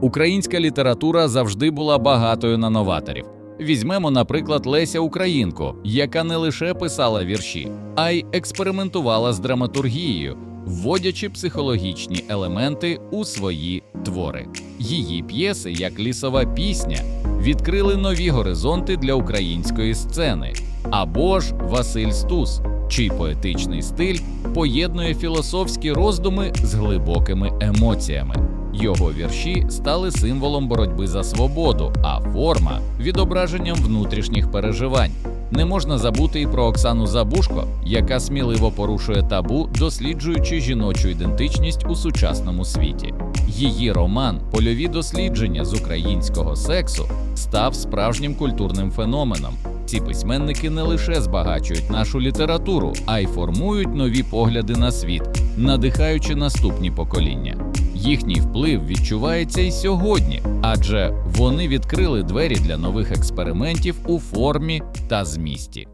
Українська література завжди була багатою на новаторів. Візьмемо, наприклад, Леся Українко, яка не лише писала вірші, а й експериментувала з драматургією, вводячи психологічні елементи у свої твори. Її п'єси, як лісова пісня, відкрили нові горизонти для української сцени. Або ж Василь Стус, чий поетичний стиль поєднує філософські роздуми з глибокими емоціями. Його вірші стали символом боротьби за свободу, а форма відображенням внутрішніх переживань. Не можна забути і про Оксану Забушко, яка сміливо порушує табу, досліджуючи жіночу ідентичність у сучасному світі. Її роман Польові дослідження з українського сексу став справжнім культурним феноменом. Ці письменники не лише збагачують нашу літературу, а й формують нові погляди на світ, надихаючи наступні покоління. Їхній вплив відчувається і сьогодні, адже вони відкрили двері для нових експериментів у формі та змісті.